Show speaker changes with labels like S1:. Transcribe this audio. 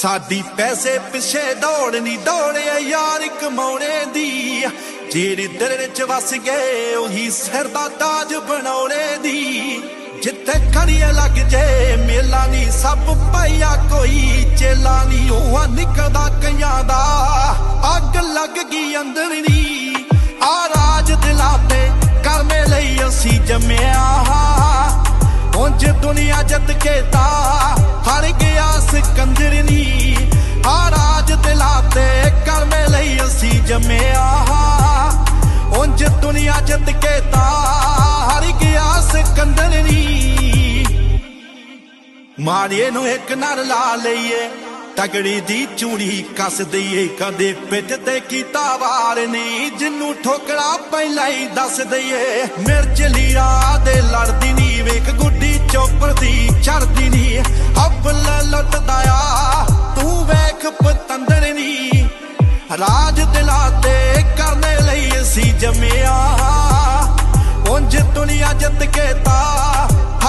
S1: ਸਾਡੀ ਪੈਸੇ ਪਿੱਛੇ ਦੌੜ ਨਹੀਂ ਦੌੜਿਆ ਯਾਰ ਕਮਾਉਣੇ ਦੀ। ਜਿਹੜੀ ਦਿਲ ਚ ਵਸ ਗਏ, ਉਹੀ ਸਿਰ ਦਾ ਤਾਜ ਬਣਾਉਣੇ ਦੀ। ਜਿੱਥੇ ਖੜੀਏ ਲੱਗ ਜੇ, ਮੇਲਾ ਨਹੀਂ ਸਭ ਪਾਇਆ ਕੋਈ, ਚੇਲਾ ਨਹੀਂ ਉਹ ਨਿਕਲਦਾ ਕਈਆਂ ਦਾ। ਅੱਗ ਲੱਗ ਗਈ ਅੰਦਰ ਨੀ, ਆ ਰਾਜ ਦਿਲਾਂ ਤੇ ਕਰਮੇ ਲਈ ਅਸੀਂ ਜੰਮਿਆ। ਉਂਝ ਦੁਨੀਆ ਜਿੱਤ ਕੇ ਤਾਂ ਹਰ ਗਿਆ ਜੰਮਿਆ ਉਂਝ ਦੁਨੀਆ ਜਿੱਤ ਕੇ ਤਾਂ ਗਿਆ ਸਿਕੰਦਰ ਨੀ। ਮਾਰੀਏ ਨੂੰ ਇੱਕ ਨਰ ਲਾ ਲਈਏ, ਤਗੜੀ ਦੀ ਚੂੜੀ ਕੱਸ ਦਈਏ, ਕਦੇ ਪਿੱਠ ਤੇ ਕੀਤਾ ਵਾਰ ਨਹੀਂ ਜਿੰਨੂੰ ਠੋਕਰਾ ਪਹਿਲਾਂ ਹੀ ਦੱਸ ਦਈਏ, ਮਿਰਚ ਲੀਰਾ ਰਾਜ ਦਿਲਾਂ ਤੇ ਕਰਨੇ ਲਈ ਅਸੀਂ ਜੰਮਿਆ। ਉਂਝ ਦੁਨੀਆ ਜਿੱਤ ਕੇ